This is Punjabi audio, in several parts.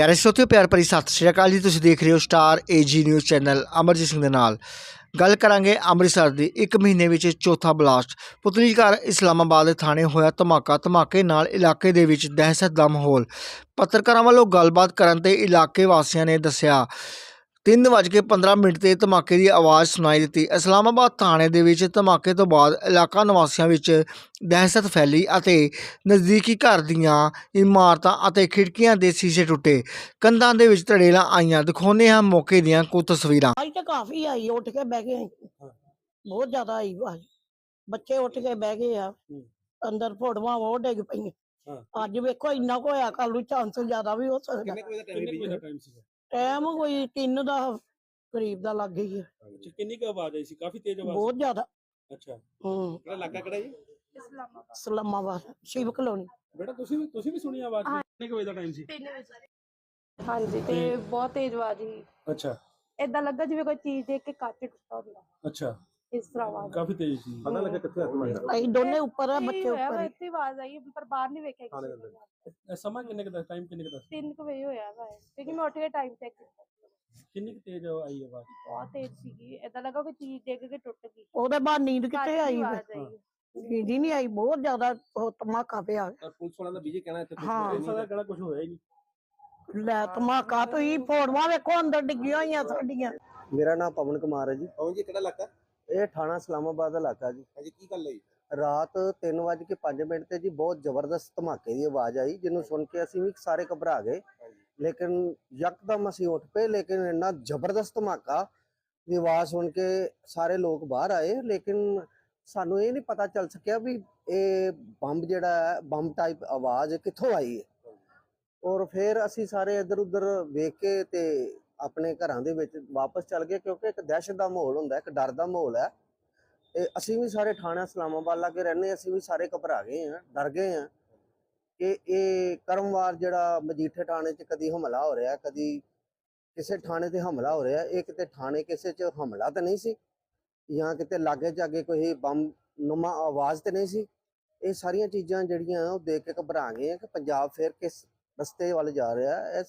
ਪਿਆਰੇ ਸਰੋਤਿਓ ਪਿਆਰ ਭਰੀ ਸਤਿ ਸ਼੍ਰੀ ਅਕਾਲ ਜੀ। ਤੁਸੀਂ ਦੇਖ ਰਹੇ ਹੋ star AG news channel Amarjit Singh ਦੇ ਨਾਲ। ਗੱਲ ਕਰਾਂਗੇ ਅੰਮ੍ਰਿਤਸਰ ਦੀ ਇੱਕ ਮਹੀਨੇ ਵਿੱਚ ਚੌਥਾ ਬਲਾਸਟ। ਪੁਤਲੀ ਘਰ ਇਸਲਾਮਾਬਾਦ ਦੇ ਥਾਣੇ ਹੋਇਆ ਧਮਾਕਾ। ਧਮਾਕੇ ਨਾਲ ਇਲਾਕੇ ਦੇ ਵਿੱਚ ਦਹਿਸ਼ਤ ਦਾ ਮਾਹੌਲ। ਪੱਤਰਕਾਰਾਂ ਵੱਲੋਂ ਗੱਲਬਾਤ ਕਰਨ ਤੇ ਇਲਾਕੇ ਵਾਸੀਆਂ ਨੇ ਦੱਸਿਆ 3:15 ਮਿੰਟ ਤੇ ਧਮਾਕੇ ਦੀ ਆਵਾਜ਼ ਸੁਣਾਈ ਦਿੱਤੀ। ਇਸਲਾਮਾਬਾਦ ਥਾਣੇ ਦੇ ਵਿੱਚ ਧਮਾਕੇ ਤੋਂ ਬਾਅਦ ਇਲਾਕਾ ਨਿਵਾਸੀਆਂ ਵਿੱਚ ਦਹਿਸ਼ਤ ਫੈਲੀ ਅਤੇ ਨਜ਼ਦੀਕੀ ਘਰ ਦੀਆਂ ਇਮਾਰਤਾਂ ਅਤੇ ਖਿੜਕੀਆਂ ਦੇ ਸ਼ੀਸ਼ੇ ਟੁੱਟੇ। ਕੰਧਾਂ ਦੇ ਵਿੱਚ ਧੜੇਲਾਂ ਆਈਆਂ। ਦਿਖਾਉਂਦੇ ਹਾਂ ਮੌਕੇ ਦੀਆਂ ਕੁਝ ਤਸਵੀਰਾਂ। ਆਈ ਤਾਂ ਕਾਫੀ ਆਈ ਉੱਠ ਕੇ ਬਹਿ ਗਏ ਬਹੁਤ ਜ਼ਿਆਦਾ ਆਈ ਆਵਾਜ਼। ਬੱਚੇ ਉੱਠ ਕੇ ਬਹਿ ਗਏ ਆ। ਅੰਦਰ ਫੋੜਵਾ ਉਹ ਡਿੱਗ ਪਈਆਂ। ਅੱਜ ਵੇਖੋ ਇੰਨਾ ਕੁ ਹੋਇਆ ਕੱਲ ਨੂੰ ਚਾਂਸ ਜ਼ਿਆਦਾ ਵੀ ਹੋ ਸਕਦਾ। ਟਾਈਮ ਕੋਈ 3 ਦਾ ਕਰੀਬ ਦਾ ਲੱਗ ਗਈ ਹੈ ਅੱਛਾ ਕਿੰਨੀ ਕੁ ਆਵਾਜ਼ ਆਈ ਸੀ? ਕਾਫੀ ਤੇਜ਼ ਆਵਾਜ਼ ਬਹੁਤ ਜ਼ਿਆਦਾ। ਅੱਛਾ। ਹੂੰ। ਕਿਹੜਾ ਇਲਾਕਾ ਕਿਹੜਾ ਜੀ? ਇਸਲਾਮਾਬਾਦ। ਸ਼ਿਵ ਕਲੋਨੀ। ਬੇਟਾ ਤੁਸੀਂ ਵੀ ਤੁਸੀਂ ਵੀ ਸੁਣੀ ਆਵਾਜ਼? ਕਿੰਨੇ ਕੁ ਵਜੇ ਦਾ ਟਾਈਮ ਸੀ? ਹਾਂਜੀ ਤੇ ਬਹੁਤ ਤੇਜ਼ ਆਵਾਜ਼ ਸੀ। ਅੱਛਾ। ਏਦਾਂ ਲੱਗਾ ਜਿਵੇਂ ਕੋਈ ਚੀਜ਼ ਦੇਖ ਕੇ ਕੱਚ ਟੁੱਟਾ ਹੁੰਦਾ। ਅੱਛਾ। ਇਸ ਤਰ੍ਹਾਂ ਆਵਾਜ਼ ਕਾਫੀ ਤੇਜ਼ ਸੀ। ਪਤਾ ਲੱਗਾ ਕਿੱਥੇ ਹੱਥ ਮਾਰਿਆ। ਅਸੀਂ ਦੋਨੇ ਉੱਪਰ ਆ ਬੱਚੇ ਹੋਇਆ ਉੱਪਰ ਹੀ। ਇੱਥੇ ਆਵਾਜ਼ ਆਈ ਪਰ ਬਾਹਰ ਨਹੀਂ ਵੇਖਿਆ ਕਿਸੇ ਨੇ ਇਹ ਸਮਾਂ ਕਿੰਨੇ ਕੁ ਦਾ ਟਾਈਮ ਕਿੰਨੇ ਕੁ ਦਾ ਸੀ? ਤਿੰਨ ਕੁ ਵਜੇ ਹੋਇਆ ਵਾ ਇਹ, ਕਿਉਂਕਿ ਮੈਂ ਉੱਠ ਕੇ ਟਾਈਮ ਚੈੱਕ ਕੀਤਾ। ਕਿੰਨੀ ਕੁ ਤੇਜ਼ ਆਈ ਆਵਾਜ਼? ਬਹੁਤ ਤੇਜ਼ ਸੀਗੀ। ਏਦਾਂ ਲੱਗਾ ਕੋਈ ਚੀਜ਼ ਡਿੱਗ ਕੇ ਟੁੱਟ ਗਈ। ਉਹਦੇ ਬਾਅਦ ਨੀਂਦ ਕਿੱਥੇ ਆਈ? ਆਵਾਜ਼ ਆਈ। ਨੀਂਦ ਹੀ ਨਹੀਂ ਆਈ ਬਹੁਤ ਜ਼ਿਆਦਾ ਉਹ ਧਮਾਕਾ ਪਿਆ। ਪੁਲਿਸ ਵਾਲਿਆਂ ਦਾ ਬੀਜੇ ਕਹਿਣਾ ਇੱਥੇ ਹਾਂ। ਪੁਲਿਸ ਦਾ ਕਿਹੜਾ ਕੁਝ ਹੋਇਆ ਹੀ ਨਹੀਂ? ਲੈ ਧਮਾਕਾ ਤੁਸੀਂ ਫੋੜਵਾ ਵੇਖੋ ਅੰਦਰ ਡਿੱਗੀਆਂ ਹੋਈਆਂ ਸਾਡੀਆਂ। ਮੇਰਾ ਨਾਮ ਪਵਨ ਕੁਮਾਰ ਹੈ ਜੀ। ਪਵਨ ਜੀ ਕਿਹੜਾ ਇਲਾਕਾ? ਇਹ ਥਾਣਾ ਇਸਲਾਮਾਬਾਦ ਦਾ ਇਲਾਕਾ ਜੀ। ਹਾਂਜੀ ਕੀ ਗੱਲ ਹੋਈ? ਰਾਤ 3:05 ਮਿੰਟ ਤੇ ਜੀ ਬਹੁਤ ਜ਼ਬਰਦਸਤ ਧਮਾਕੇ ਦੀ ਆਵਾਜ਼ ਆਈ ਜਿਹਨੂੰ ਸੁਣ ਕੇ ਅਸੀਂ ਵੀ ਸਾਰੇ ਘਬਰਾ ਗਏ। ਲੇਕਿਨ ਯਕਦਮ ਅਸੀਂ ਉੱਠ ਪਏ ਲੇਕਿਨ ਇੰਨਾ ਜ਼ਬਰਦਸਤ ਧਮਾਕਾ ਦੀ ਆਵਾਜ਼ ਸੁਣ ਕੇ ਸਾਰੇ ਲੋਕ ਬਾਹਰ ਆਏ। ਲੇਕਿਨ ਸਾਨੂੰ ਇਹ ਨਹੀਂ ਪਤਾ ਚੱਲ ਸਕਿਆ ਵੀ ਇਹ ਬੰਬ ਜਿਹੜਾ ਹੈ ਬੰਬ ਟਾਈਪ ਆਵਾਜ਼ ਕਿੱਥੋਂ ਆਈ ਹੈ। ਔਰ ਫਿਰ ਅਸੀਂ ਸਾਰੇ ਇੱਧਰ ਉੱਧਰ ਵੇਖ ਕੇ ਤੇ ਆਪਣੇ ਘਰਾਂ ਦੇ ਵਿੱਚ ਵਾਪਸ ਚੱਲ ਗਏ, ਕਿਉਂਕਿ ਇੱਕ ਦਹਿਸ਼ਤ ਦਾ ਮਾਹੌਲ ਹੁੰਦਾ, ਇੱਕ ਡਰ ਦਾ ਮਾਹੌਲ ਹੈ। ਤੇ ਅਸੀਂ ਵੀ ਸਾਰੇ ਥਾਣਾ ਇਸਲਾਮਾਬਾਦ ਲਾਗੇ ਰਹਿੰਦੇ ਅਸੀਂ ਵੀ ਸਾਰੇ ਘਬਰਾ ਗਏ ਹਾਂ, ਡਰ ਗਏ ਹਾਂ ਕਿ ਇਹ ਕਰਮਵਾਰ ਜਿਹੜਾ ਮਜੀਠੇ ਥਾਣੇ 'ਚ ਕਦੀ ਹਮਲਾ ਹੋ ਰਿਹਾ, ਕਦੀ ਕਿਸੇ ਥਾਣੇ ਤੇ ਹਮਲਾ ਹੋ ਰਿਹਾ, ਇਹ ਕਿਤੇ ਥਾਣੇ ਕਿਸੇ 'ਚ ਹਮਲਾ ਤਾਂ ਨਹੀਂ ਸੀ? ਜਾਂ ਕਿਤੇ ਲਾਗੇ ਜਾਗੇ ਕੋਈ ਬੰਮ ਨੁਮਾ ਆਵਾਜ਼ ਤੇ ਨਹੀਂ ਸੀ? ਇਹ ਸਾਰੀਆਂ ਚੀਜ਼ਾਂ ਜਿਹੜੀਆਂ ਉਹ ਦੇਖ ਕੇ ਘਬਰਾ ਗਏ ਹਾਂ ਕਿ ਪੰਜਾਬ ਫਿਰ ਕਿਸ ਰਸਤੇ ਵੱਲ ਜਾ ਰਿਹਾ ਇਸ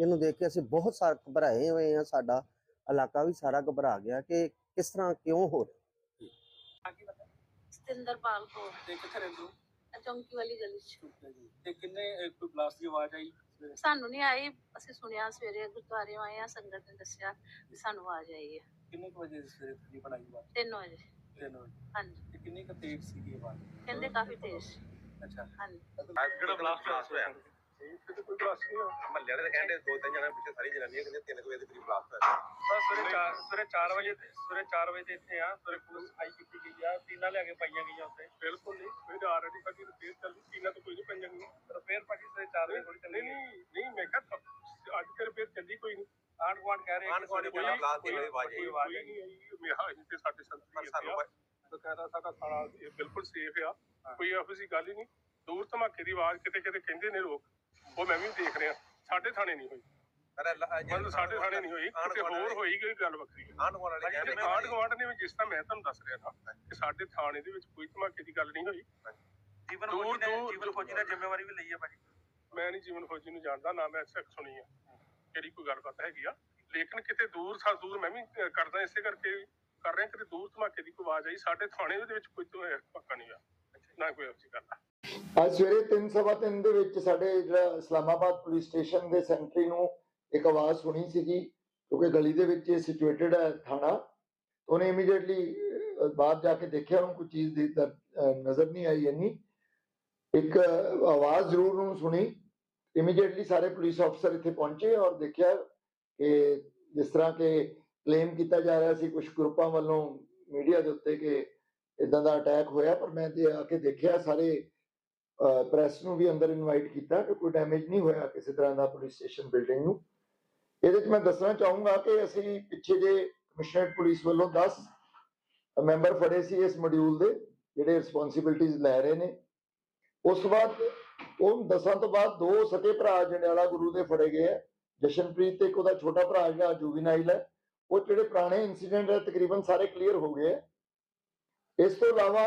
ਇਹਨੂੰ ਦੇਖ ਕੇ ਅਸੀਂ ਬਹੁਤ ਸਾਰੇ ਘਬਰਾਏ ਹੋਏ ਹਾਂ ਸਾਡਾ ਇਲਾਕਾ ਵੀ ਸਾਰਾ ਘਬਰਾ ਗਿਆ ਕਿ ਕਿਸ ਤਰ੍ਹਾਂ ਕਿਉਂ ਹੋ ਰਿਹਾ। ਸਤਿੰਦਰਪਾਲ ਕੌਰ। ਤੇ ਕਿੱਥੇ ਰਹਿੰਦੇ ਹੋ? ਚੌਂਕੀ ਵਾਲੀ ਗਲੀ ਚ। ਤੇ ਕਿੰਨੇ ਅਹ, ਕੋਈ ਬਲਾਸਟ ਦੀ ਆਵਾਜ਼ ਆਈ? ਸਵੇਰੇ? ਸਾਨੂੰ ਨਹੀਂ ਆਈ। ਅਸੀਂ ਸੁਣਿਆ ਸਵੇਰੇ ਗੁਰਦੁਆਰੇ ਆਏ ਆ ਸੰਗਤ ਨੇ ਦੱਸਿਆ ਵੀ ਸਾਨੂੰ ਆਵਾਜ਼ ਆਈ ਹੈ। ਕਿੰਨੇ ਕੁ ਵਜੇ ਸਵੇਰੇ ਤਕਰੀਬਨ ਆਈ ਆਵਾਜ਼? 3 ਵਜੇ। ਤਿੰਨ ਵਜੇ। ਹਾਂਜੀ। ਤੇ ਕਿੰਨੀ ਕੁ ਤੇਜ਼ ਸੀਗੀ ਆਵਾਜ਼? ਕਹਿੰਦੇ ਕਾਫੀ ਤੇਜ਼। ਸੀ। ਅੱਛਾ। ਹਾਂਜੀ। ਕਿਹੜਾ ਬਲਾਸਟ ਹੋਇਆ? ਕੋਈ ਬਲਾਸਟ ਨਹੀਂ ਹੋਇਆ ਮਹੱਲੇ ਵਾਲੇ ਤਾਂ ਕਹਿੰਦੇ ਦੋ ਤਿੰਨ ਜਣੇ ਪਿੱਛੇ ਸਾਰੀ ਜਨਾਨੀਆਂ ਕਹਿੰਦੇ ਤਿੰਨ ਕੁ ਵਜੇ ਦੇ ਕਰੀਬ ਬਲਾਸਟ ਹੋਇਆ ਬਸ ਸਵੇਰੇ 4 ਸਵੇਰੇ 4 ਵਜੇ ਸਵੇਰੇ 4 ਵਜੇ ਤੇ ਇੱਥੇ ਆ। ਸਵੇਰੇ ਪੁਲਿਸ ਆਈ ਕੀਤੀ ਗਈ ਆ। ਟੀਨਾ ਲਿਆ ਕੇ ਪਾਈਆਂ ਗਈਆਂ ਉੱਤੇ ਬਿਲਕੁਲ ਨਹੀਂ ਫਿਰ ਆਲਰੇਡੀ ਸਾਡੀ ਰਿਪੇਅਰ ਚੱਲਦੀ। ਟੀਨਾ ਤਾਂ ਕੋਈ ਨਹੀਂ ਪਾਈਆਂ ਗਈਆਂ। ਰਿਪੇਅਰ ਭਾਜੀ ਸਵੇਰੇ 4 ਵਜੇ ਥੋੜੀ ਚੱਲਦੀ ਨਹੀਂ ਨਹੀਂ ਮੈਂ ਕਿਹਾ ਅੱਜ ਤੇ ਰਿਪੇਅਰ ਚੱਲਦੀ ਕੋਈ ਨਹੀਂ। ਆਂਢ ਗੁਆਂਢ ਕਹਿ ਰਹੇ ਆਂਢ ਗੁਆਂਢ ਕੋਈ- ਕਹਿੰਦਾ ਬਲਾਸਟ ਦੀ ਕੋਈ- ਆਵਾਜ਼ ਆਈ। ਕੋਈ ਆਵਾਜ਼ ਨਹੀਂ ਆਈ। ਮੇਰਾ ਇੱਥੇ ਸਾਡੇ ਪਰ ਸੰਤਰੀ ਸਾਨੂੰ ਆ। ਬਕਾਇਦਾ ਸਾਡਾ ਸਾਰਾ ਇਹ ਬਿਲਕੁਲ ਸੇਫ ਆ। ਕੋਈ ਇਹੋ ਜਿਹੀ ਗੱਲ ਹੀ ਨਹੀਂ। ਦੂਰ ਧਮਾਕੇ ਦੀ ਆਵਾਜ਼ ਕਿਤੇ ਕਿਤੇ ਕਹਿੰਦੇ ਨੇ ਲੋਕ। ਉਹ ਮੈਂ ਵੀ ਦੇਖ ਰਿਹਾ। ਸਾਡੇ ਥਾਣੇ ਨਹੀਂ ਹੋਈ। ਮਤਲਬ ਸਾਡੇ ਥਾਣੇ ਨਹੀਂ ਹੋਈ ਕਿਤੇ ਹੋਰ ਹੋਈ ਕੋਈ ਗੱਲ ਵੱਖਰੀ। ਹੈ ਆਂਢ ਗੁਆਂਢ ਵਾਲੇ ਕਹਿੰਦੇ ਆਂਢ ਗੁਆਂਢ ਨੇ ਵੀ ਜਿਸ ਤਰ੍ਹਾਂ ਮੈਂ ਤੁਹਾਨੂੰ ਦੱਸ ਰਿਹਾ ਨਾ ਕਿ ਸਾਡੇ ਥਾਣੇ ਦੇ ਵਿੱਚ ਕੋਈ ਧਮਾਕੇ ਦੀ ਗੱਲ ਨਹੀਂ ਹੋਈ। ਜੀਵਨ ਫੌਜੀ ਨੇ ਜੀਵਨ ਫੌਜੀ ਨੇ ਜ਼ਿੰਮੇਵਾਰੀ ਵੀ ਲਈ ਹੈ ਭਾਜੀ। ਮੈਂ ਨਹੀਂ ਜੀਵਨ ਫੌਜੀ ਨੂੰ ਜਾਣਦਾ ਨਾ ਮੈਂ ਸਿੱਖ ਸੁਣੀ ਆ। ਕਿਹੜੀ ਕੋਈ ਗੱਲਬਾਤ ਹੈਗੀ ਆ। ਲੇਕਿਨ ਕਿਤੇ ਦੂਰ ਸਾ ਦੂਰ ਮੈਂ ਵੀ ਕਰਦਾ ਇਸੇ ਕਰਕੇ ਕਰ ਰਿਹਾ ਕਿਤੇ ਦੂਰ ਧਮਾਕੇ ਦੀ ਕੋਈ ਆਵਾਜ਼ ਆਈ। ਸਾਡੇ ਥਾਣੇ ਦੇ ਵਿੱਚ ਕੋਈ ਧਮਾਕਾ ਨਹੀਂ ਆ ਨਾ ਕੋਈ ਅਫਸੀ ਗੱਲ ਅੱਜ ਸਵੇਰੇ ਤਿੰਨ ਸਵਾ ਤਿੰਨ ਦੇ ਵਿੱਚ ਸਾਡੇ ਜਿਹੜਾ ਇਸਲਾਮਾਬਾਦ ਪੁਲਿਸ ਸਟੇਸ਼ਨ ਦੇ ਸੈਂਟਰੀ ਨੂੰ ਇੱਕ ਆਵਾਜ਼ ਸੁਣੀ ਸੀਗੀ, ਕਿਉਂਕਿ ਗਲੀ ਦੇ ਵਿੱਚ ਸਿਚੁਏਟਡ ਹੈ ਥਾਣਾ। ਉਹਨੇ ਇਮੀਡੀਏਟਲੀ ਬਾਹਰ ਜਾ ਕੇ ਦੇਖਿਆ, ਉਹਨੂੰ ਕੋਈ ਚੀਜ਼ ਦੀ ਨਜ਼ਰ ਨਹੀਂ ਆਈ ਇੰਨੀ। ਇੱਕ ਆਵਾਜ਼ ਜ਼ਰੂਰ ਉਹਨੂੰ ਸੁਣੀ। ਇਮੀਡੀਏਟਲੀ ਸਾਰੇ ਪੁਲਿਸ ਅਫਸਰ ਇੱਥੇ ਪਹੁੰਚੇ ਔਰ ਦੇਖਿਆ ਕਿ ਜਿਸ ਤਰ੍ਹਾਂ ਕਿ ਕਲੇਮ ਕੀਤਾ ਜਾ ਰਿਹਾ ਸੀ ਕੁਝ ਗਰੁੱਪਾਂ ਵੱਲੋਂ ਮੀਡੀਆ ਦੇ ਉੱਤੇ ਕਿ ਇਦਾਂ ਦਾ ਅਟੈਕ ਹੋਇਆ, ਪਰ ਮੈਂ ਤੇ ਆ ਕੇ ਦੇਖਿਆ, ਸਾਰੇ ਪ੍ਰੈਸ ਨੂੰ ਵੀ ਅੰਦਰ ਇਨਵਾਈਟ ਕੀਤਾ ਕਿ ਕੋਈ ਡੈਮੇਜ ਨਹੀਂ ਹੋਇਆ ਕਿਸੇ ਤਰ੍ਹਾਂ ਦਾ ਪੁਲਿਸ ਸਟੇਸ਼ਨ ਬਿਲਡਿੰਗ ਨੂੰ। ਇਹਦੇ 'ਚ ਮੈਂ ਦੱਸਣਾ ਚਾਹੂੰਗਾ ਕਿ ਅਸੀਂ ਪਿੱਛੇ ਜੇ ਕਮਿਸ਼ਨਰੇਟ ਪੁਲਿਸ ਵੱਲੋਂ 10 ਮੈਂਬਰ ਫੜੇ ਸੀ ਇਸ ਮੋਡਿਊਲ ਦੇ, ਜਿਹੜੇ ਰਿਸਪੌਂਸਿਬਿਲਟੀਆਂ ਲੈ ਰਹੇ ਨੇ। ਉਸ ਤੋਂ ਬਾਅਦ ਉਹ ਦਸਾਂ ਤੋਂ ਬਾਅਦ ਦੋ ਸਕੇ ਭਰਾ ਜੰਡਿਆਲਾ ਗੁਰੂ ਦੇ ਫੜੇ ਗਏ ਆ। ਜਸ਼ਨਪ੍ਰੀਤ ਤੇ ਇੱਕ ਉਹਦਾ ਛੋਟਾ ਭਰਾ ਜਿਹੜਾ ਜੁਵੀਨਾਈਲ ਹੈ, ਉਹ ਜਿਹੜੇ ਪੁਰਾਣੇ ਇਨਸੀਡੈਂਟ ਹੈ, ਤਕਰੀਬਨ ਸਾਰੇ ਕਲੀਅਰ ਹੋ ਗਏ ਆ। ਇਸ ਤੋਂ ਇਲਾਵਾ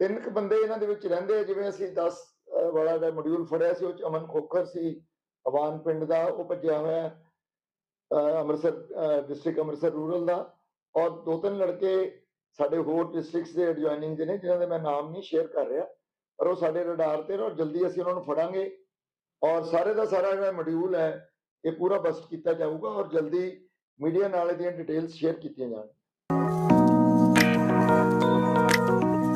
ਤਿੰਨ ਕੁ ਬੰਦੇ ਇਹਨਾਂ ਦੇ ਵਿੱਚ ਰਹਿੰਦੇ ਆ, ਜਿਵੇਂ ਅਸੀਂ 10 ਵਾਲਾ ਦਾ ਮੋਡਿਊਲ ਫੜਿਆ ਸੀ, ਉਹ ਚ ਅਮਨ ਖੋਖਰ ਸੀ, ਅਵਾਨ ਪਿੰਡ ਦਾ, ਉਹ ਭੱਜਿਆ ਹੋਇਆ ਅੰਮ੍ਰਿਤਸਰ ਡਿਸਟ੍ਰਿਕਟ ਅੰਮ੍ਰਿਤਸਰ ਰੂਰਲ ਦਾ ਔਰ ਦੋ ਤਿੰਨ ਲੜਕੇ ਸਾਡੇ ਹੋਰ ਡਿਸਟ੍ਰਿਕਟਸ ਦੇ ਐਡਜੋਇਨਿੰਗ ਦੇ ਨੇ, ਜਿਨ੍ਹਾਂ ਦੇ ਮੈਂ ਨਾਮ ਨਹੀਂ ਸ਼ੇਅਰ ਕਰ ਰਿਹਾ, ਪਰ ਉਹ ਸਾਡੇ ਰਡਾਰ ਤੇ ਨੇ ਔਰ ਜਲਦੀ ਅਸੀਂ ਉਹਨਾਂ ਨੂੰ ਫੜਾਂਗੇ ਔਰ ਸਾਰੇ ਦਾ ਸਾਰਾ ਜਿਹੜਾ ਮੋਡਿਊਲ ਹੈ, ਇਹ ਪੂਰਾ ਬਸਟ ਕੀਤਾ ਜਾਊਗਾ ਔਰ ਜਲਦੀ ਮੀਡੀਆ ਨਾਲ ਇਹਦੀਆਂ ਡਿਟੇਲਸ ਸ਼ੇਅਰ ਕੀਤੀਆਂ ਜਾਣ।